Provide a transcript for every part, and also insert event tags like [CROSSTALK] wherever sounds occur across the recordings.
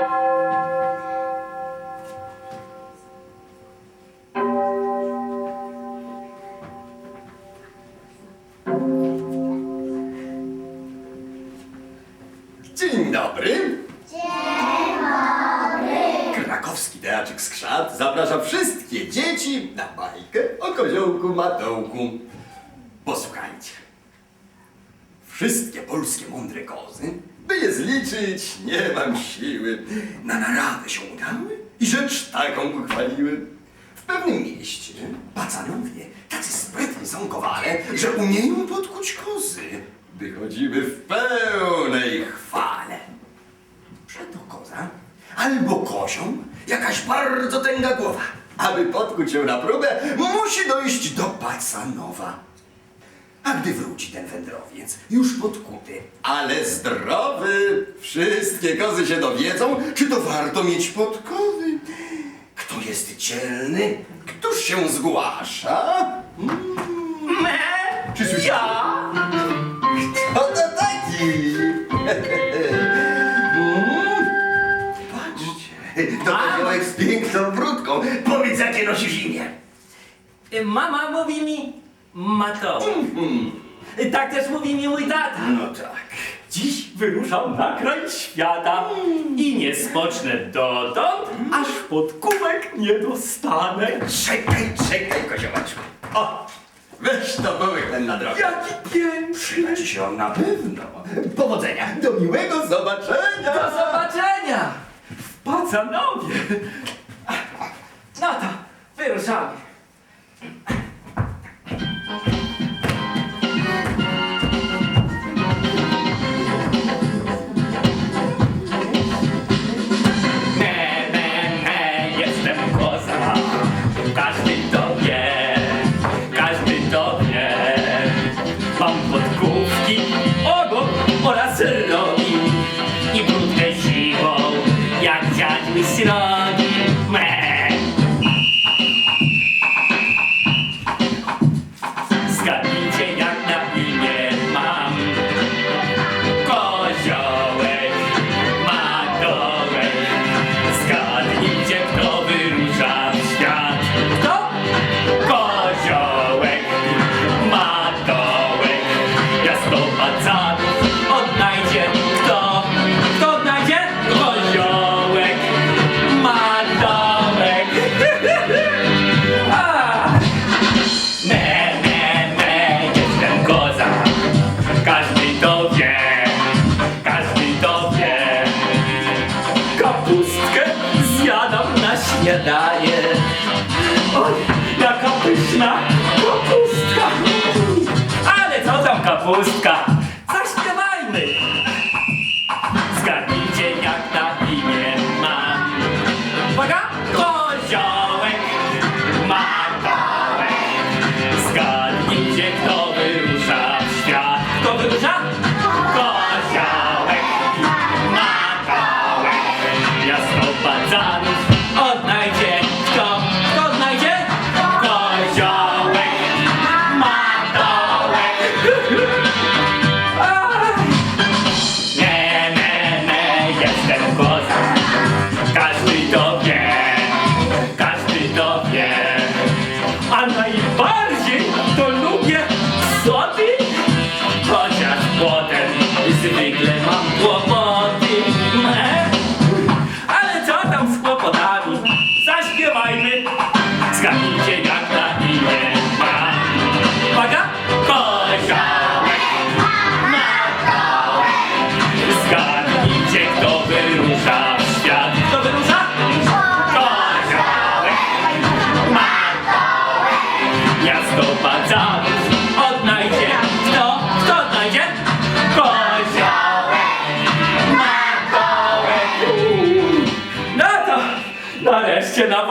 Dzień dobry. Dzień dobry. Krakowski Teatrzyk Skrzat zaprasza wszystkie dzieci na bajkę o koziołku Matołku. Posłuchajcie. Wszystkie polskie mądre kozy, by je zliczyć, nie mam siły, na naradę się udały i rzecz taką uchwaliły. W pewnym mieście pacanowie tacy sprytni są kowale, że umieją podkuć kozy. Wychodzimy w pełnej chwale. Przeto koza albo kozią jakaś bardzo tęga głowa. Aby podkuć ją na próbę, musi dojść do pacanowa. A gdy wróci ten wędrowiec, już podkuty, ale zdrowy, wszystkie kozy się dowiedzą, czy to warto mieć podkowy. Kto jest dzielny, któż się zgłasza? Me? Czy słyszycie? Ja? Kto to taki? Mm, Patrzcie, to Mamo. koziołek z piękną brudką. Powiedz, jakie nosisz imię. Y, Mama mówi mi Mato. Y, Tak też mówi mi mój tata. No tak. Dziś wyruszam na kraj świata i nie spocznę dotąd, aż pod kubek nie dostanę. Czekaj, czekaj, koziołeczku. O, weź to połychnę na drogę. Jaki piękny! Przyda ci się on na pewno. Powodzenia, do miłego zobaczenia. Do zobaczenia! W Pacanowie! No to wyruszamy. Co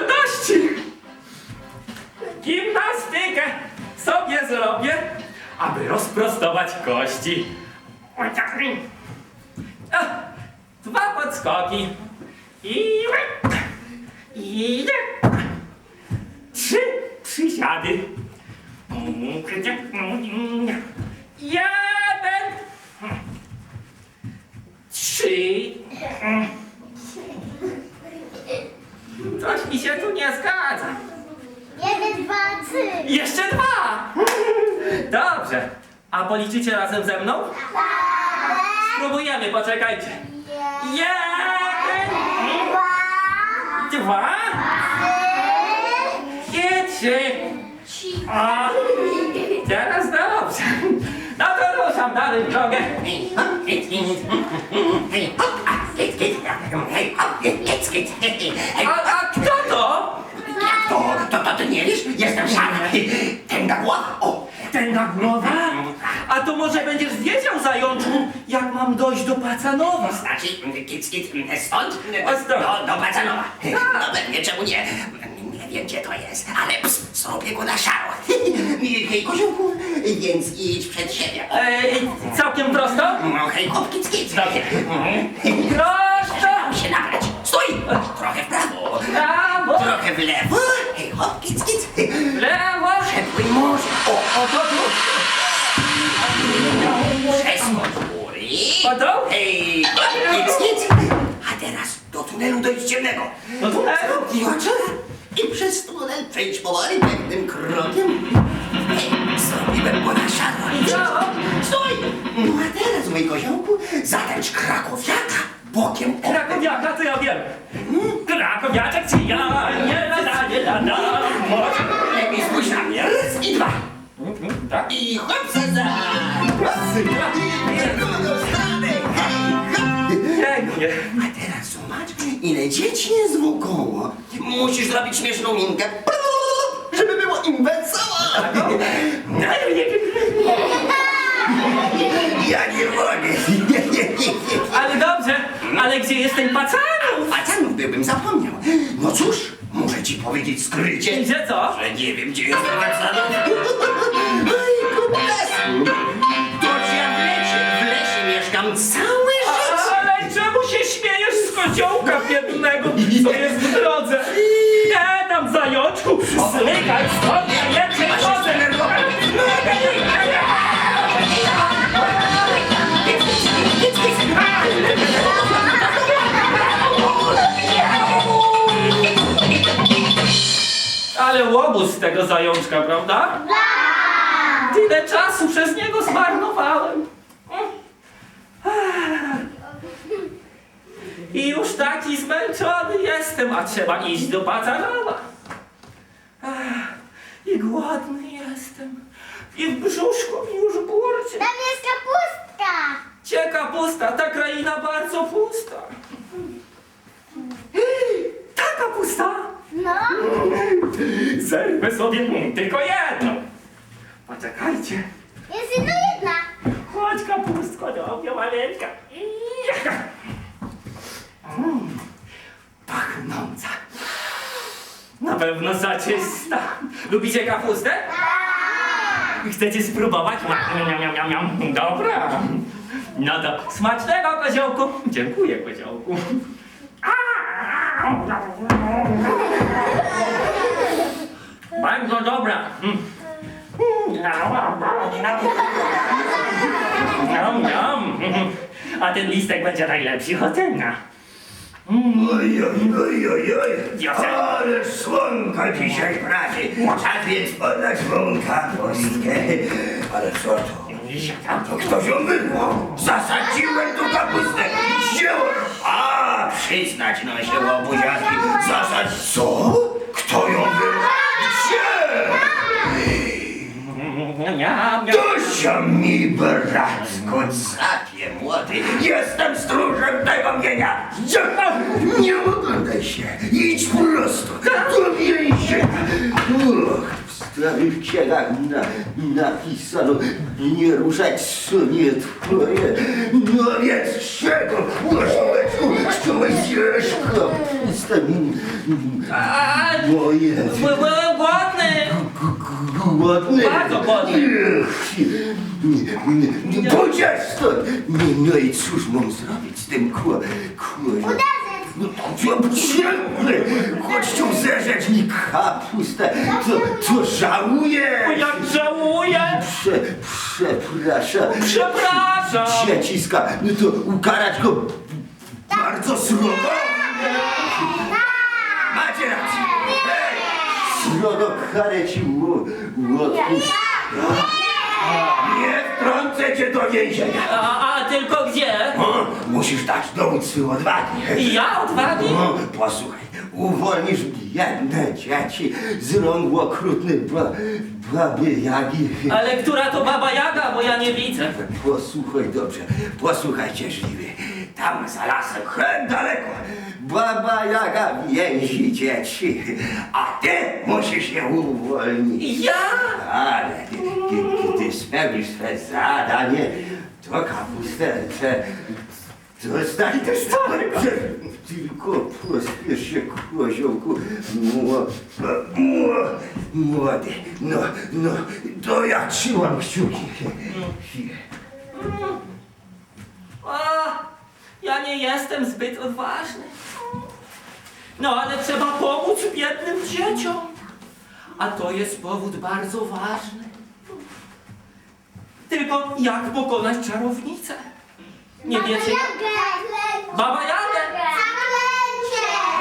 wolności. Gimnastykę sobie zrobię, aby rozprostować kości. O, Dwa podskoki. I. I. Trzy przysiady. Jeden. Trzy. Coś mi się tu nie zgadza. Jeden, dwa, trzy. Jeszcze dwa! Dobrze. A policzycie razem ze mną? Spróbujemy, poczekajcie. Jeden, Dwa, dwa i trzy. A, teraz dobrze. No to ruszam dalej w drogę a kto to? To, to, to ty sam. Tęga głowa. O, Tęga głowa? A to może będziesz wiedział, zajączku, jak mam dojść do Pacanowa. Znaczy, kic, kic, stąd? Do, do Pacanowa. No pewnie, czemu nie? Nie wiem, gdzie to jest, ale ps, sobie go na szaro. [LAUGHS] Hej, koziołku, więc idź przed siebie. Ej, całkiem prosto? No hej, hop, kic, kic. Dobrze. Prosto! Mam się nabrać. Stój! Trochę w prawo. Prawo! Trochę w lewo. Hop, kic, kic. Lewo! Przepłyń morze. O, O to tu! Przeskocz góry. O to? Hej, hop, kic, kic. A teraz do tunelu dojdź ciemnego. Do tunelu? Zamknij oczy i przez tunel przejdź powoli pewnym krokiem. Hej, zrobiłem go na szaro. Co? Stój! No a teraz, mój koziołku, zatęcz krakowiaka bokiem. Krakowiaka to ja wiem. Krakowiaczek ci ja nie lada, nie lada. Może. Lepiej spójrz na mnie. Raz i dwa. Tak? I hop, za za. Raz, dwa. I drugą stronę. Hej, hop. Pięknie. A teraz zobacz, ile dzieci jest wokoło. Musisz zrobić śmieszną minkę, żeby było im wesoło. Ja nie mogę. [LAUGHS] Ale dobrze, ale gdzie jest ten pacanów? Pacanów byłbym zapomniał. No cóż, muszę ci powiedzieć skrycie, Gdzie co? że nie wiem, gdzie jest Pacanów. Oj, kutasku. To ja w lesie, w lesie mieszkam całe życie. Ale czemu się śmiejesz z koziołka biednego, co jest w drodze? Nie tam, zajączku! Zmykaj stąd, ja nie przychodzę! Ale łobuz z tego zajączka, prawda? Tyle czasu przez niego zmarnowałem. I już taki zmęczony jestem, a trzeba iść do. Ach, I głodny jestem. I w brzuszku mi już burczy. Tam jest kapustka. Cie kapusta, ta kraina bardzo pusta. Ta kapusta! No. Zerwę sobie tylko jedną. Poczekajcie. Jest jedna jedna. Chodź kapustko do mnie maleńka. Mm, Pachnąca. Na pewno zaczysta. Lubicie kapustę? Chcecie spróbować? Miam, miam, miam, miam, miam. Dobra. No to smacznego koziołku. Dziękuję koziołku. Bardzo dobra. Mm. Niam, niam. A ten listek będzie najlepszy ocena. Oj, oj, oj, oj, oj. Ale słonka dzisiaj prawie. A więc podać wą kapustkę. Ale co to? To ktoś ją wyrwał. Zasadziłem tu kapustę. Zieło. A, przyznać no się łobuziaki. Zasadź. Co? Kto ją wyrwał? Gdzie? Dosia mi, bratku, capie młody. Jestem stróżem tego mienia. Nie oglądaj się. Idź prosto do więzienia. Och, w starych księgach na, napisano nie ruszać sunie twoje. No więc czego, łożoweczku, chciałeś zjeść kapustę A, moje. by- Byłem głodny. Bardzo głodny. Pójdziesz stąd! No, no i cóż mam zrobić z tym kło... kło... Uderzyć. No to ciemny! Chodź tu zerzeć mi kapustę! To, to żałuję! Jak żałuję. Prze, przepraszam! Przepraszam. Dzieciska, no to ukarać go bardzo surowo! Srogo karę ci odpuść. Nie wtrącę cię do więzienia. A, a tylko gdzie? O, musisz dać dowódcy odwagi. Ja odwagi? O, posłuchaj, uwolnisz biedne dzieci z rąk okrutnej ba, baby Jagi. Ale która to baba Jaga, bo ja nie widzę. Posłuchaj dobrze, posłuchaj cierzliwy. Tam za lasem, hen daleko, baba Jaga więzi dzieci, a ty musisz je uwolnić. Ja? Ale gdy spełnisz swe zadanie, to kapusterce dostanie też. Tylko pospiesz się, koziołku. Mło, mło, młody, no, no, to ja trzymam kciuki. A, ja nie jestem zbyt odważny. No ale trzeba pomóc biednym dzieciom. A to jest powód bardzo ważny. Tylko jak pokonać czarownicę? Nie wiecie? Baba Jagę!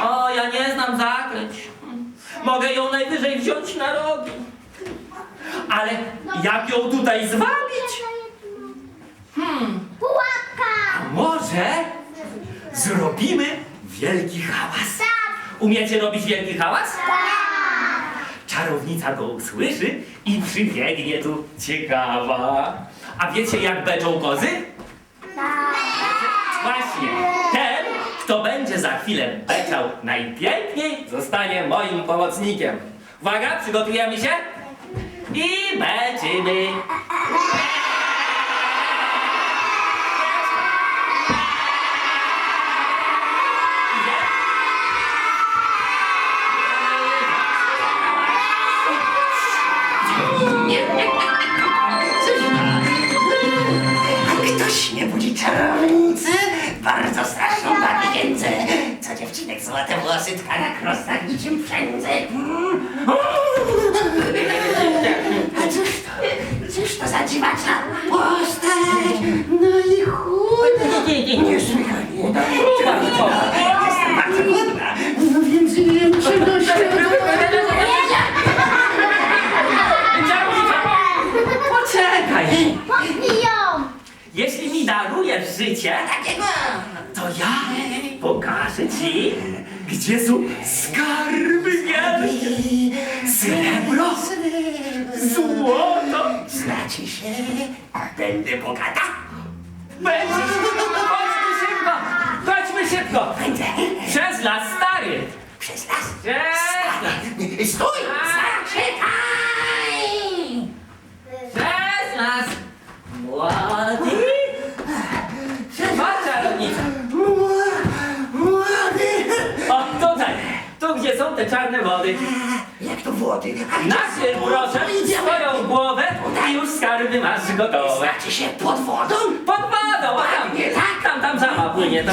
O, ja nie znam zaklęć. Mogę ją najwyżej wziąć na rogi. Ale jak ją tutaj zwabić? Zrobimy wielki hałas? Tak! Umiecie robić wielki hałas? Tak! Czarownica go usłyszy i przybiegnie tu ciekawa. A wiecie jak beczą kozy? Tak! Właśnie, ten, kto będzie za chwilę beczał najpiękniej, zostanie moim pomocnikiem. Uwaga, przygotujemy się i beczymy. Dziewczynek złote włosy tka na krosach niczym przędzy. A cóż to? Cóż to za dziwacza postać? No i chuj. Niesłychanie. Jestem bardzo głodna. No więc nie wiem czego się... darujesz życie, Takiego... to ja pokażę ci, gdzie są skarby wielkie. Srebro, złoto, Znaczy się... Będę bogata? Będziesz! Chodźmy szybko! Chodźmy szybko! Będę. Przez las stary! Przez las. Przez, Stój! Zaczekaj! przez las! Młody! Chodź, czarownica! Młody! O, tutaj! Tu, gdzie są te czarne wody. Jak to wody? Są? proszę swoją głowę i już skarby masz gotowe. Znaczy się pod wodą? Pod wodą, a tam, Nie tak? tam, tam sama płynie to